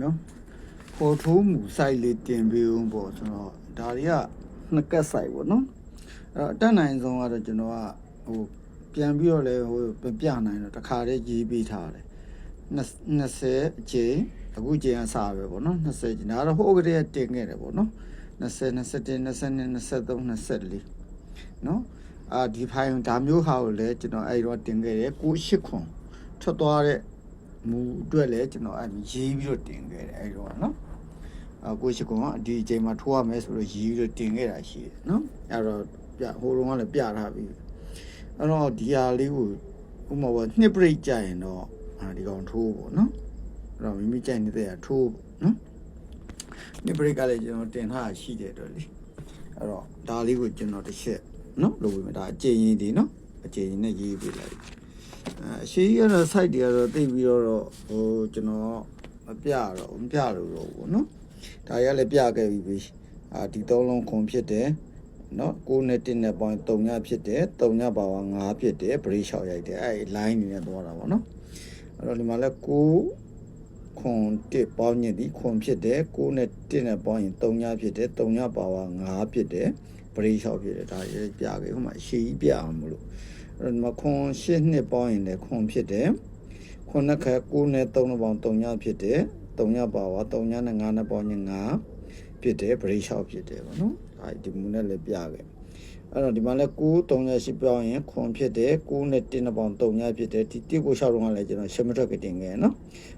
နော်ပေါ်ထိုးမှုစိုက်လေးတင်ပေးဦးပေါ့ဆိုတော့ဒါတွေကနှစ်ကက်စိုက်ပေါ့နော်အဲ့တော့အတက်နိုင်ဆုံးကတော့ကျွန်တော်ကဟိုပြန်ပြီးတော့လဲဟိုမပြနိုင်တော့တခါတည်းရေးပေးထားတယ်20အချိန်အခုချိန်ကစားပဲပေါ့နော်20ချိန်ဒါတော့ဟိုကတည်းကတင်ခဲ့တယ်ပေါ့နော်20 21 22 23 24နော်အာဒီဖိုင်ဒါမျိုးဟာကိုလည်းကျွန်တော်အဲ့တော့တင်ခဲ့တယ်98ခွန်ထွက်သွားတဲ့ မူအတွက်လည်းကျွန်တော်အဲ့ရေးပြီးတော့တင်ခဲ့တယ်အဲ့တော့နော်အာ98ခွန်ကဒီအချိန်မှာထိုးရမယ်ဆိုတော့ရေးပြီးတော့တင်ခဲ့တာရှိတယ်နော်အဲ့တော့ပြဟိုတုန်းကလည်းပြထားပြီးအဲ့တော့ဒီဟာလေးကိုဥပမာว่าနှစ်ပရိတ်ကြရင်တော့အာဒီကောင်ထိုးပေါ့နော်အဲ့တော့မိမိကြိုက်နေတဲ့ဟာထိုးပေါ့နော်နှစ်ပရိတ်ကလည်းကျွန်တော်တင်ထားတာရှိတယ်တော့လေအဲ့တော့ဒါလေးကိုကျွန်တော်တစ်ချက်နော်လုပ်ပေးမယ်ဒါအကျဉ်းရင်းဒီနော်အကျဉ်းရင်းနဲ့ရေးပေးလိုက် အဲအရှိကြီးကတော့ site တွေကတော့သိပြီးတော့ဟိုကျွန်တော်မပြတော့မပြလို့တော့ဘူးနော်ဒါရလည်းပြခဲ့ပြီးပြီအာဒီသုံးလုံးခွန်ဖြစ်တယ်နော်6နဲ့1နဲ့ပေါင်း3ညဖြစ်တယ်3ညပါဝါ9ဖြစ်တယ် break shot ရိုက်တယ်အဲ့ line နေနဲ့သွားတာပေါ့နော်အဲ့တော့ဒီမှာလဲ6ခွန်1ပေါင်းညဒီခွန်ဖြစ်တယ်6နဲ့1နဲ့ပေါင်းရင်3ညဖြစ်တယ်3ညပါဝါ9ဖြစ်တယ် break shot ဖြစ်တယ်ဒါရေးပြခဲ့ဟိုမှာရှည်ကြီးပြအောင်မလို့အဲ့တော့ဒီ မခွန်၈နှစ်ပေါင်းရင်လည်းခွန်ဖြစ်တယ်ခွန်နှစ်ခါ၉နဲ့၃နှစ်ပေါင်း၃ညဖြစ်တယ်၃ညပါပါ၃ညနဲ့၅နှစ်ပေါင်း၅ဖြစ်တယ်ဗရိရှောက်ဖြစ်တယ်ဗောနော်အဲဒီမူနဲ့လည်းပြခဲ့အဲ့တော့ဒီမှာလဲ9 3နဲ့8ပြောင်းရင်ခွန်ဖြစ်တယ်9နဲ့1နဲ့ပေါင်း3ညဖြစ်တယ်ဒီတစ်ကိုရှောက်တော့လည်းကျွန်တော်ရှမထက်ကတင်ခဲ့နော်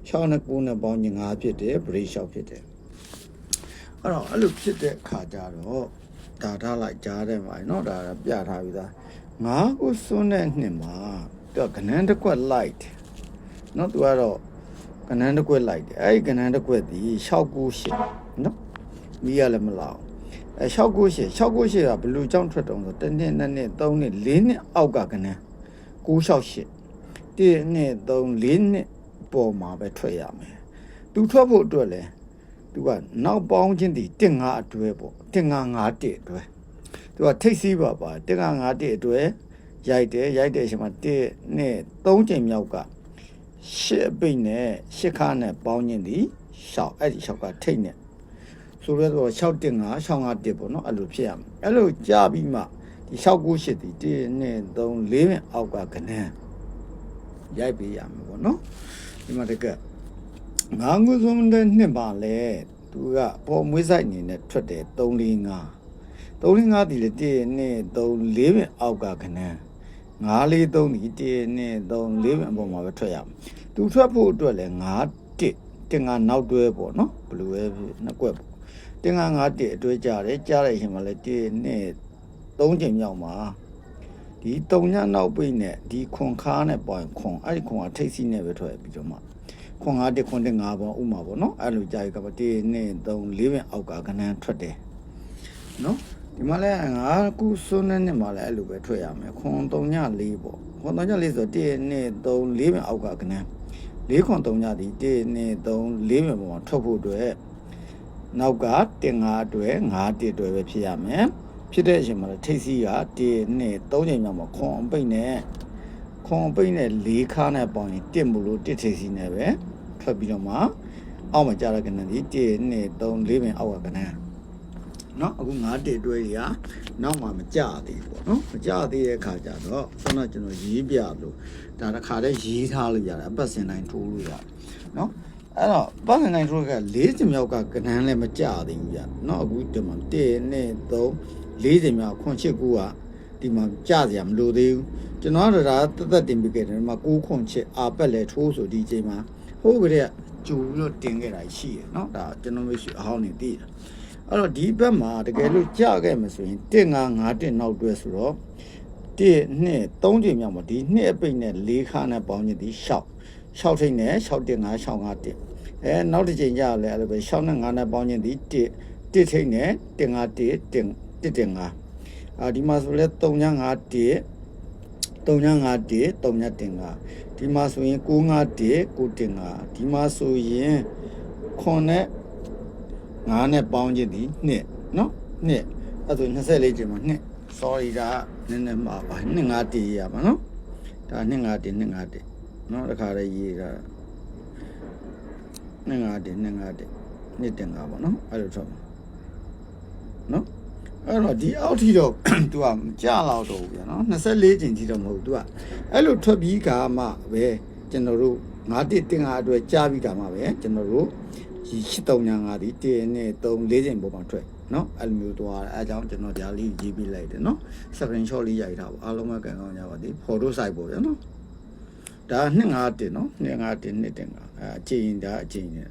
6နဲ့9နဲ့ပေါင်း5ဖြစ်တယ်ဗရိရှောက်ဖြစ်တယ်အဲ့တော့အဲ့လိုဖြစ်တဲ့အခါကျတော့ဒါထားလိုက်ကြားတယ်မှာနော်ဒါပြထားပြီးသား ငါးကိုစွန်းတဲ့နှစ်မှာသူကကနန်းတစ်ခွက်လိုက်တယ်နော်သူကတော့ကနန်းတစ်ခွက်လိုက်တယ်အဲ့ဒီကနန်းတစ်ခွက်ဒီ698နော်မိရလည်းမလောက်အဲ698 698ကဘလူကြောင့်ထွက်တုံးဆိုတစ်နှစ်နှစ်နှစ်သုံးနှစ်လေးနှစ်အောက်ကကနန်း968တစ်နှစ်သုံးလေးနှစ်ပေါ်မှာပဲထွက်ရမယ်သူထွက်ဖို့အတွက်လဲသူကနောက်ပေါင်းချင်းဒီ15အတွဲပေါ့1551အတွဲ သူကထိတ်စီးပါပါတင်ငါငါတစ်အတွဲရိုက်တယ်ရိုက်တဲ့အချိန်မှာတစ်နှစ်သုံးချိန်မြောက်ကရှစ်အပိတ်နဲ့ရှစ်ခါနဲ့ပေါင်းချင်းဒီရှောက်အဲ့ဒီရှောက်ကထိတ်နဲ့ဆိုရဲတော့6တင်ငါ6ငါတစ်ပေါ့နော်အဲ့လိုဖြစ်ရမယ်အဲ့လိုကြာပြီးမှဒီ698ဒီ1 2 3 4မြအောက်ကကနန်းရိုက်ပေးရမယ်ပေါ့နော်ဒီမှာတကယ်ငါးငွေစုံတဲ့နှစ်ပါလေသူကပေါ်မွေးဆိုင်အနေနဲ့ထွက်တယ်345 345ဒီလေ1 2 3 4မြအောက်ကကနန်း943ဒီ1 2 3 4မြအပေါ်မှာပဲထွက်ရမယ်သူထွက်ဖို့အတွက်လဲ9တစ်တင်ကနောက်တွဲပေါ့နော်ဘယ်လိုပဲဖြစ်နှစ်ကွက်ပေါ့တင်က9တစ်အတွဲကြတယ်ကြားတဲ့အချိန်မှာလဲ1 2 3ချိန်မြောက်မှာဒီတုံညနောက်ပိတ်နဲ့ဒီခွန်ခါနဲ့ပေါင်ခွန်အဲ့ဒီခွန်ကထိတ်စီနဲ့ပဲထွက်ပြီးတော့မှခွန်5တစ်ခွန်တစ်5ပေါ့ဥမာပေါ့နော်အဲ့လိုကြာရကပါ1 2 3 4ပင်အောက်ကကနန်းထွက်တယ်နော် ဒီမှာလဲငါခုစွန်းတဲ့နှစ်မှာလဲအဲ့လိုပဲထွက်ရမယ်ခွန်3ည4ပေါ့ခွန်3ည4ဆို1 2 3 4ပင်အောက်ကကနန်း4ခွန်3ညဒီ1 2 3 4ပင်ပေါ်မှာထွက်ဖို့အတွက်နောက်ကတင်5အတွက်5တစ်အတွက်ပဲဖြစ်ရမယ်ဖြစ်တဲ့အချိန်မှာလည်းထိတ်စီးက1 2 3ချိန်မြောက်မှာခွန်အပိတ်နဲ့ခွန်အပိတ်နဲ့၄ခါနဲ့ပေါင်းရင်တစ်မလို့တစ်ထိတ်စီးနဲ့ပဲထွက်ပြီးတော့မှအောက်မှာကြာတဲ့ကဏ္ဍဒီ1 2 3 4ပင်အောက်ကကဏ္ဍ နော်အခု9တေတွဲကြီးကနောက်မှမကြသေးဘူးပေါ့နော်မကြသေးတဲ့ခါကျတော့ဆောင်းတော့ကျွန်တော်ရေးပြလို့ဒါတစ်ခါတည်းရေးထားလို့ရတယ်အပတ်စဉ်တိုင်းထိုးလို့ရတယ်နော်အဲ့တော့ပတ်စဉ်တိုင်းထိုးက၄ချိန်မြောက်ကကဏန်းလည်းမကြသေးဘူးကြနော်အခုဒီမှာ1 2 3 4ချိန်မြောက်ခွန်ချစ်ကူကဒီမှာကြစရာမလိုသေးဘူးကျွန်တော်တို့ဒါသက်သက်တင်ပြခဲ့တယ်ဒီမှာကိုးခွန်ချစ်အာပက်လေထိုးဆိုဒီချိန်မှာဟုတ်ကဲ့ကြိုးပြီးတော့တင်ခဲ့တာရှိရယ်နော်ဒါကျွန်တော်မျိုးရှိအဟောင်းနေသိတယ် အဲ့တော့ဒီဘက်မှာတကယ်လို့ကြခဲ့မှဆိုရင်1 5 5တက်နောက်တွဲဆိုတော့1 2 3ချိန်မြောက်မှာဒီနှစ်အပိတ်နဲ့၄ခါနဲ့ပေါင်းခြင်းဒီ6 6ထိတ်နဲ့6တက်5 6 5တက်အဲနောက်တစ်ချိန်ကြလဲအဲ့လိုပဲ6နဲ့5နဲ့ပေါင်းခြင်းဒီ1 1ထိတ်နဲ့1 5တက်1 1တက်5အာဒီမှာဆိုလဲ3 5 5တက်3 5 5တက်3 5တင်5ဒီမှာဆိုရင်9 5တက်9တင်5ဒီမှာဆိုရင်9နဲ့ 9နဲ့ပေါင်းခြင်းဒီနှစ်နော်နှစ်အဲ့ဆို24ကျင်မှာနှစ် sorry ဒါနည်းနည်းမှာပါနှစ်5တက်ရပါနော်ဒါနှစ်5တက်နှစ်5တက်နော်တခါလေးရေးတာနှစ်ငါတင်နှစ်ငါတင်နှစ်တင်ငါပေါ့နော်အဲ့လိုထွက်မှာနော်အဲ့တော့ဒီအောက်ထိတော့ तू ကမကြတော့တော့ဘူးဗျာနော်24ကျင်ထိတော့မဟုတ်ဘူး तू ကအဲ့လိုထွက်ပြီးကမှပဲကျွန်တော်တို့ငါတစ်တင်ငါအတွက်ကြားပြီးကမှပဲကျွန်တော်တို့ ဒီ83ညာငါဒီ1နဲ့3 4ကျင်ပုံမှာထွက်နော်အဲ့လိုမျိုးသွားတယ်အဲအကြောင်းကျွန်တော်ဒါလေးရေးပြီးလိုက်တယ်နော် screenshot လေးရိုက်ထားပါအားလုံးပဲကန်ကောင်းကြပါသည် photo site ပေါ့ဗျာနော်ဒါနှစ်ငါတင်နော်နှစ်ငါတင်နှစ်တင်ငါအဲအချိန်ဒါအချိန်နဲ့